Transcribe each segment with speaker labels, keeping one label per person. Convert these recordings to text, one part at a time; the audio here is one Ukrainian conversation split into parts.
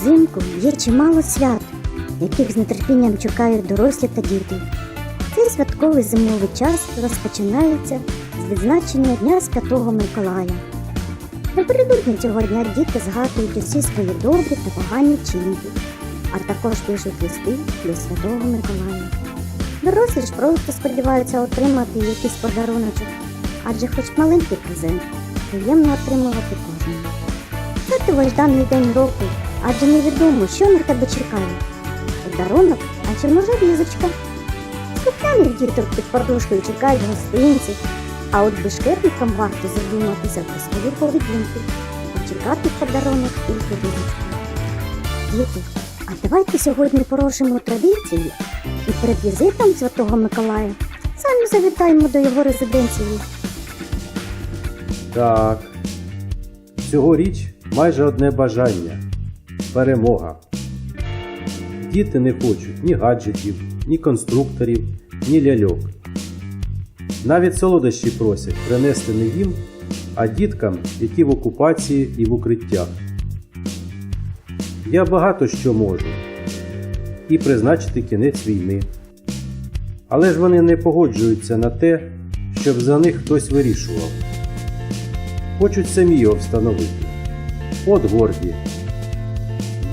Speaker 1: Взимку є чимало свят, яких з нетерпінням чекають дорослі та діти. Цей святковий зимовий час розпочинається з відзначення Дня Святого Миколая. Напередодні цього дня діти згадують усі свої добрі та погані вчинки, а також пишуть листи для Святого Миколая. Дорослі ж просто сподіваються отримати якийсь подаруночок, адже хоч маленький презент приємно отримувати кожному. Це довольданий день року, адже невідомо, що на тебе чекає. Подарунок, а чи може візочка. Слухняних діток під подушкою чекають гостинці, а от бешкетникам варто задуматися про свою поведінку, а чекати подарунок тільки візочку. Діти, а давайте сьогодні порушимо традиції і перед візитом Святого Миколая самі завітаємо до його резиденції.
Speaker 2: Так. Цьогоріч майже одне бажання перемога. Діти не хочуть ні гаджетів, ні конструкторів, ні ляльок. Навіть солодощі просять принести не їм, а діткам, які в окупації і в укриттях. Я багато що можу і призначити кінець війни. Але ж вони не погоджуються на те, щоб за них хтось вирішував хочуть самі його встановити. От горді.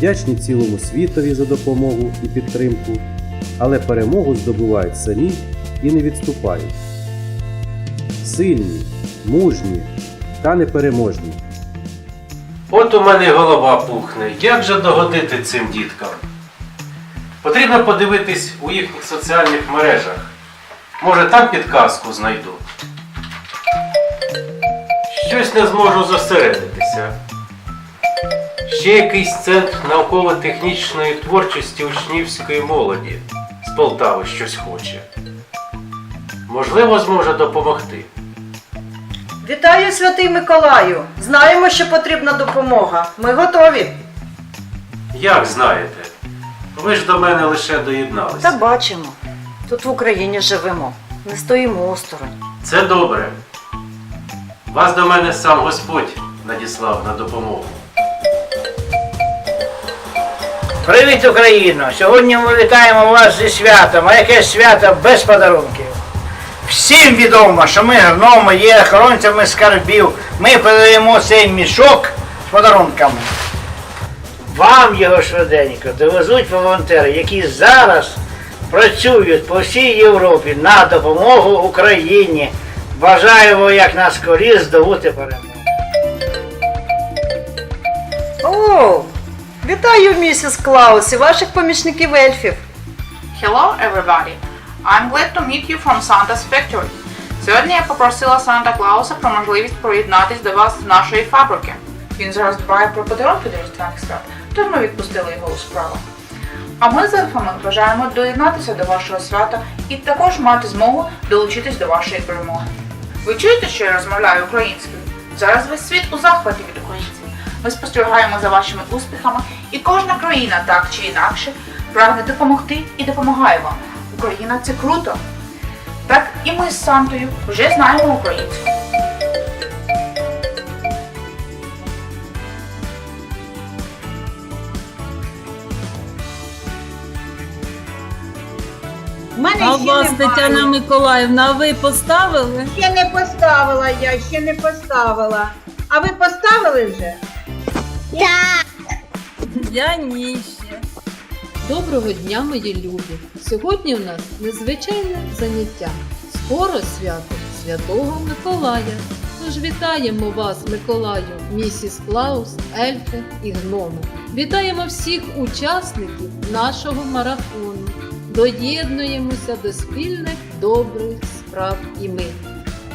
Speaker 2: Вдячні цілому світові за допомогу і підтримку, але перемогу здобувають самі і не відступають. Сильні, мужні та непереможні.
Speaker 3: От у мене голова пухне. Як же догодити цим діткам? Потрібно подивитись у їхніх соціальних мережах. Може там підказку знайду. Щось не зможу зосередитися. Ще якийсь центр науково-технічної творчості учнівської молоді з Полтави щось хоче. Можливо, зможе допомогти.
Speaker 4: Вітаю, святий Миколаю! Знаємо, що потрібна допомога. Ми готові.
Speaker 3: Як знаєте, ви ж до мене лише доєдналися.
Speaker 4: Та бачимо. Тут в Україні живемо. Не стоїмо осторонь.
Speaker 3: Це добре. Вас до мене сам Господь надіслав на допомогу.
Speaker 5: Привіт, Україно! Сьогодні ми вітаємо вас зі святом, а яке свято без подарунків. Всім відомо, що ми гноми є охоронцями скарбів. Ми передаємо цей мішок з подарунками. Вам його швиденько довезуть волонтери, які зараз працюють по всій Європі на допомогу Україні. Бажаємо як наскоріше здобути перемогу.
Speaker 4: Вітаю, місіс Клаус і ваших помічників ельфів.
Speaker 6: Hello everybody! I'm glad to meet you from Santa's Factory. Сьогодні я попросила Санта Клауса про можливість приєднатись до вас з нашої фабрики. Він зараз дбає про подарунки до свят, тож ми відпустили його у справу. А ми з ельфами бажаємо доєднатися до вашого свята і також мати змогу долучитись до вашої перемоги. Ви чуєте, що я розмовляю українською? Зараз весь світ у захваті від українців. Ми спостерігаємо за вашими успіхами, і кожна країна так чи інакше прагне допомогти і допомагає вам. Україна це круто. Так і ми з Сантою вже знаємо українську.
Speaker 7: У мене
Speaker 8: А
Speaker 7: ще
Speaker 8: вас,
Speaker 7: немає.
Speaker 8: Тетяна Миколаївна, ви поставили?
Speaker 7: Ще не поставила я, ще не поставила. А ви поставили вже?
Speaker 8: Я ні. Доброго дня, мої любі! Сьогодні у нас незвичайне заняття. Скоро свято Святого Миколая. Тож вітаємо вас, Миколаю, місіс Клаус, ельфи і гноми. Вітаємо всіх учасників нашого марафону. Доєднуємося до спільних добрих справ і ми.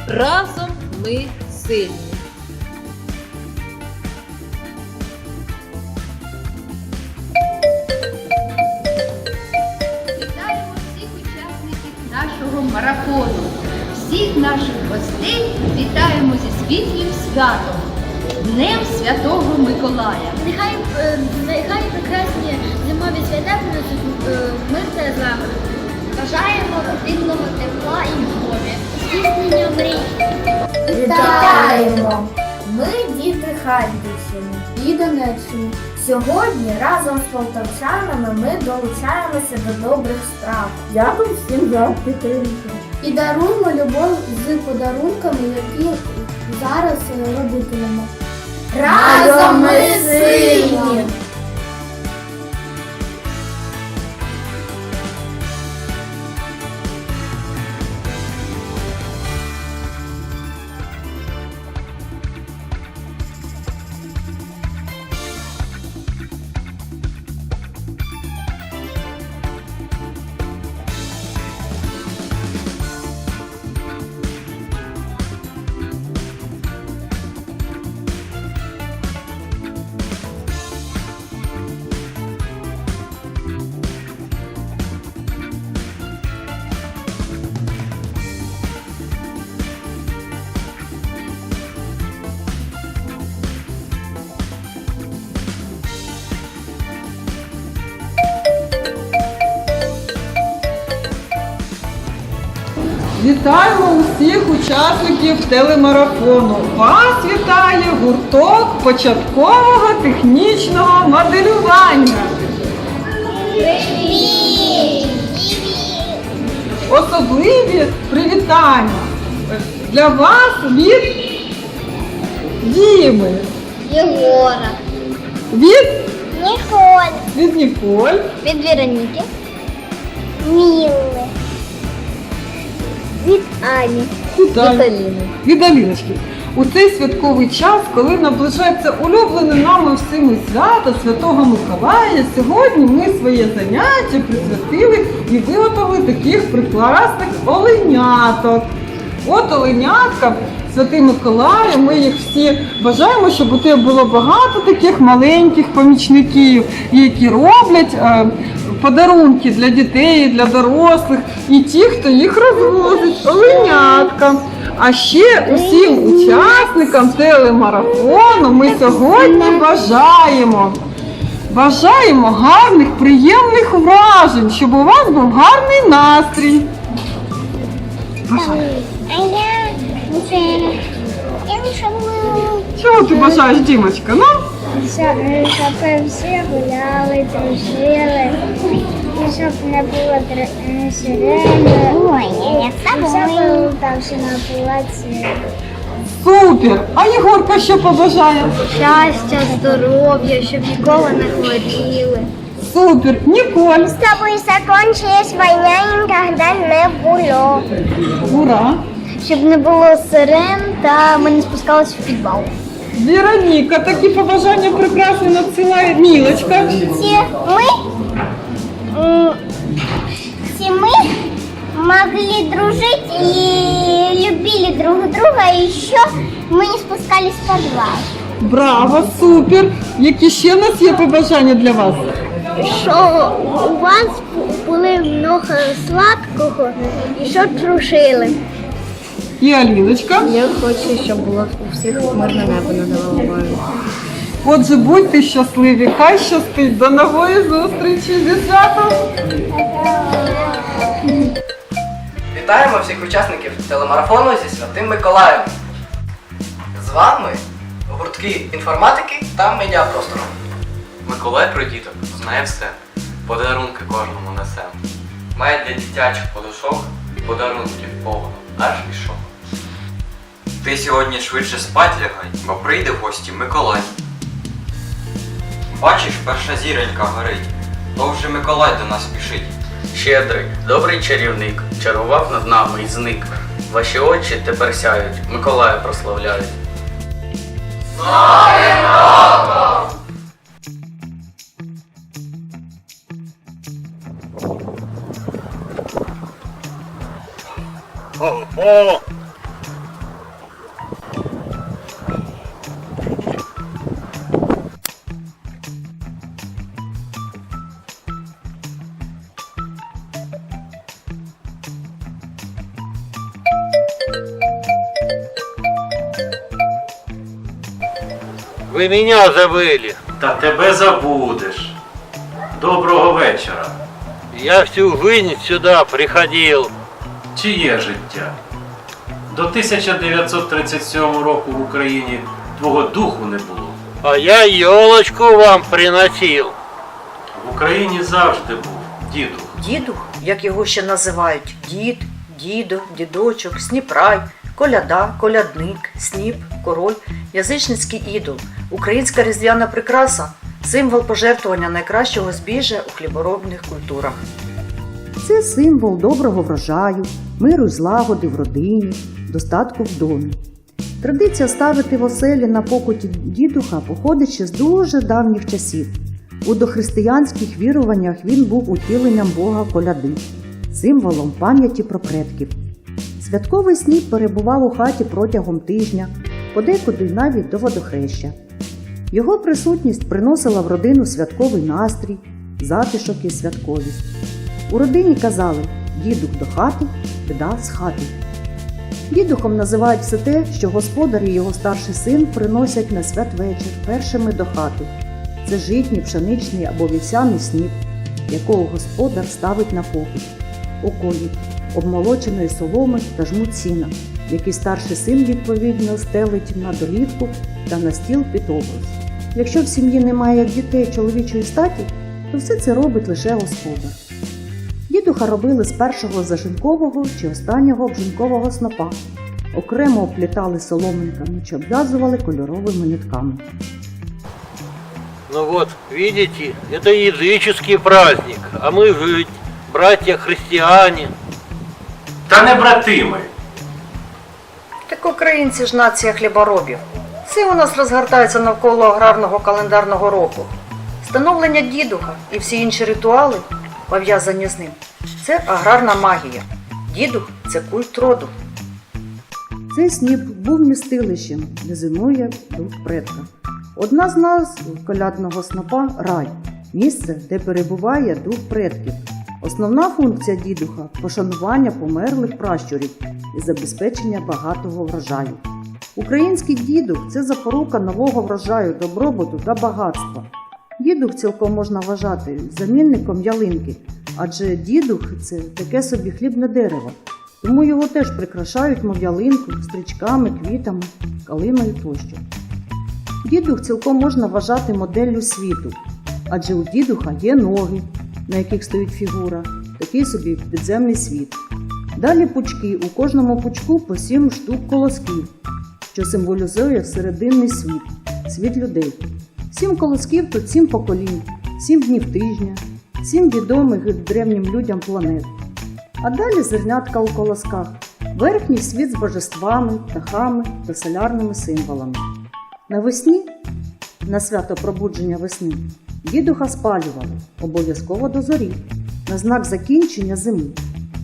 Speaker 8: Разом ми сильні.
Speaker 9: Марафону. Всіх наших гостей вітаємо зі світлим святом, Днем Святого Миколая.
Speaker 1: Нехай, нехай прекрасні зимові свята принесуть е, мир та злагоду. Бажаємо родинного тепла і любові, здійснення мрій.
Speaker 10: Вітаємо! Ми діти Харківщини і Донеччини. Сьогодні разом з полтавчанами ми долучаємося до добрих справ. Дякую всім за підтримку. І даруємо любов з подарунками, які зараз робитимемо. Разом ми сильні!
Speaker 11: Вітаємо усіх учасників телемарафону. Вас вітає гурток початкового технічного моделювання. Особливі привітання для вас від Діми,
Speaker 10: Єгора,
Speaker 11: від,
Speaker 10: Ніколь,
Speaker 11: від Ніколь,
Speaker 10: від Вероніки, Міли, від Ані,
Speaker 11: від Аліни. Від Аліночки. У цей святковий час, коли наближається улюблене нами всіми свято Святого Миколая, сьогодні ми своє заняття присвятили і виготовили таких прекрасних оленяток. От оленятка, Святий Миколай, ми їх всі бажаємо, щоб у тебе було багато таких маленьких помічників, які роблять е, подарунки для дітей, для дорослих і ті, хто їх розвозить, оленятка. А ще усім учасникам телемарафону ми сьогодні бажаємо. Бажаємо гарних, приємних вражень, щоб у вас був гарний настрій. Бажаю. Чого ти бажаєш, Дімочка? Ну?
Speaker 10: Щоб щоб всі гуляли, дружили, і щоб не було сирени. Ой, я не Щоб Полтавщина була ціла.
Speaker 11: Супер! А Єгорка що побажає?
Speaker 10: Щастя, здоров'я, щоб ніколи не хворіли.
Speaker 11: Супер! Ніколь!
Speaker 10: С тобой закончилась війна і ніколи не було.
Speaker 11: Ура!
Speaker 10: Щоб не було сирен та ми не спускалися в підвал.
Speaker 11: Вероніка, такі побажання прекрасні надсилає Мілочка.
Speaker 10: Всі ми, м, всі ми могли дружить и любили друг друга, и еще мы не спускались в подвал.
Speaker 11: Браво, супер! Які ще в нас є побажання для вас?
Speaker 10: Що у вас були много сладкого і що дружили.
Speaker 11: І Аліночка.
Speaker 10: Я хочу, щоб було у всіх мирне небо над головою.
Speaker 11: Отже, будьте щасливі, хай щастить. До нової зустрічі зі святом!
Speaker 12: Вітаємо всіх учасників телемарафону зі Святим Миколаєм. З вами гуртки інформатики та медіапростору.
Speaker 13: Миколай про діток знає все. Подарунки кожному несе. Має для дитячих подушок подарунків повно, аж пішов. Ти сьогодні швидше спать лягай, бо прийде в гості Миколай. Бачиш, перша зіронька горить, то вже Миколай до нас спішить.
Speaker 5: Щедрий, добрий чарівник, чарував над нами і зник. Ваші очі тепер сяють, Миколая прославляють.
Speaker 3: Ви мене забили. Та тебе забудеш. Доброго вечора.
Speaker 14: Я всю жизнь сюда приходил.
Speaker 3: Чиє життя? До 1937 року в Україні твого духу не було.
Speaker 14: А я елочку вам приносил.
Speaker 3: В Україні завжди був дідух.
Speaker 4: Дідух, як його ще називають, дід, дідо, дідочок, сніпрай, коляда, колядник, сніп, король, язичницький ідол, українська різдвяна прикраса, символ пожертвування найкращого збіжжя у хліборобних культурах.
Speaker 15: Це символ доброго врожаю, миру й злагоди в родині, достатку в домі. Традиція ставити в оселі на покуті дідуха походить ще з дуже давніх часів. У дохристиянських віруваннях він був утіленням Бога коляди, символом пам'яті про предків. Святковий сніп перебував у хаті протягом тижня, подекуди навіть до водохреща. Його присутність приносила в родину святковий настрій, затишок і святковість. У родині казали дідух до хати, біда з хати. Дідухом називають все те, що господар і його старший син приносять на святвечір першими до хати. Це житній, пшеничний або вівсяний сніп, якого господар ставить на покут, околі, обмолоченої соломи та жмут сіна, який старший син відповідно стелить на долівку та на стіл під образ. Якщо в сім'ї немає дітей чоловічої статі, то все це робить лише господар. Дідуха робили з першого зажинкового чи останнього обжинкового снопа. Окремо оплітали соломинками чи обв'язували кольоровими нитками.
Speaker 14: Ну вот, видите, это языческий праздник, а мы ведь братья-христиане.
Speaker 3: Та не братими.
Speaker 4: Так українці ж нація хліборобів. Все у нас розгортається навколо аграрного календарного року. Становлення дідуха і всі інші ритуали, пов'язані з ним, це аграрна магія. Дідух це культ роду.
Speaker 15: Цей сніп був містилищем, де зимує дух предка. Одна з назв колядного снопа рай місце, де перебуває дух предків. Основна функція дідуха пошанування померлих пращурів і забезпечення багатого врожаю. Український дідух це запорука нового врожаю, добробуту та багатства. Дідух цілком можна вважати замінником ялинки, адже дідух це таке собі хлібне дерево, тому його теж прикрашають, мов ялинку, стрічками, квітами, калиною тощо. Дідух цілком можна вважати моделлю світу, адже у дідуха є ноги, на яких стоїть фігура, такий собі підземний світ. Далі пучки, у кожному пучку по сім штук колосків, що символізує серединний світ, світ людей. Сім колосків тут сім поколінь, сім днів тижня, сім відомих древнім людям планет. А далі зернятка у колосках, верхній світ з божествами, птахами та солярними символами. Навесні, на свято пробудження весни, дідуха спалювали обов'язково до зорі, на знак закінчення зими.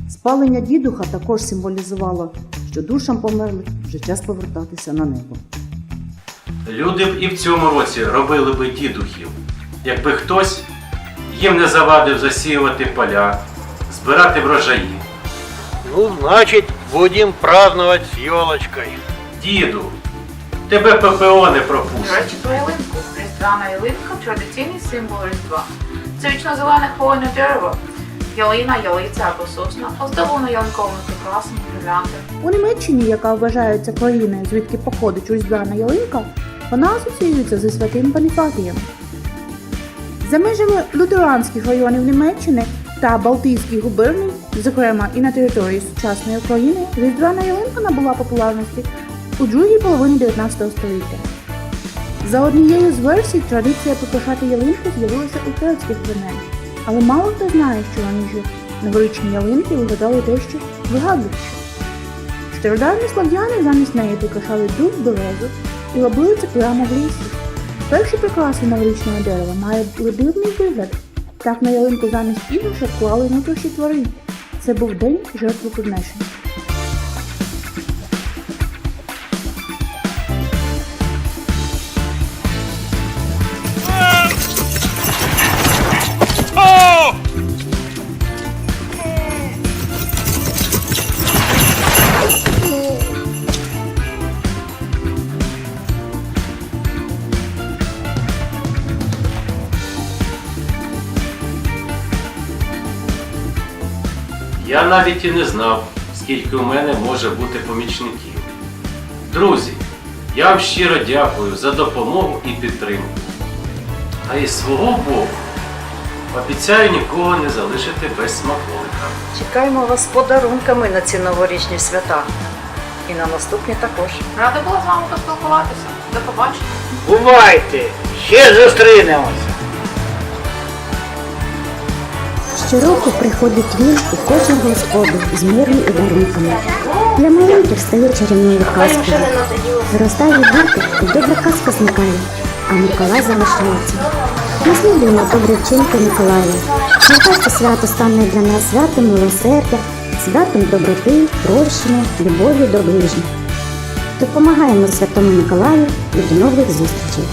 Speaker 15: Спалення дідуха також символізувало, що душам померлих вже час повертатися на небо.
Speaker 3: Люди б і в цьому році робили би дідухів, якби хтось їм не завадив засіювати поля, збирати врожаї.
Speaker 14: Ну, значит, будем праздновать с елочкой.
Speaker 3: Діду, тебе ППО не пропустить.
Speaker 6: Про ялинка традиційний символ Різдва. Це вічно зелене хвойне дерево. Ялина, ялиця або сосна, оздоблена ялинковими прикрасами, гірлянди.
Speaker 10: У Німеччині, яка вважається країною, звідки походить різдвяна ялинка, вона асоціюється зі святим Паніфатієм. За межами лютеранських районів Німеччини та Балтійських губерній, зокрема і на території сучасної України, різдвяна ялинка набула популярності у другій половині 19 століття. За однією з версій, традиція прикрашати ялинку з'явилася у турецьких племен, але мало хто знає, що раніше новорічні ялинки виглядали дещо вигадливіше. Стародавні слав'яни замість неї прикрашали дуб березу і робили це прямо в лісі. Перші прикраси новорічного дерева мали дивний вигляд. Так на ялинку замість іграшок клали внутрішні тварин. Це був день жертвоприношення.
Speaker 3: Я навіть і не знав, скільки у мене може бути помічників. Друзі, Я вам щиро дякую за допомогу і підтримку. А із свого боку обіцяю нікого не залишити без смаколика.
Speaker 4: Чекаємо вас з подарунками на ці новорічні свята. І на наступні також.
Speaker 6: Рада була з вами поспілкуватися. До побачення.
Speaker 5: Бувайте! Ще зустрінемося!
Speaker 1: Щороку приходить він у кожну господу з миром і дарунками. Для маленьких стає чарівною казкою. Зростає діти, і добра казка зникає, а Миколай залишається. Наслідуємо добрі вчинки Миколая. Нехай це свято стане для нас святом милосердя, святом доброти, прощення, любові до ближніх. Допомагаємо Святому Миколаю і до нових зустрічей.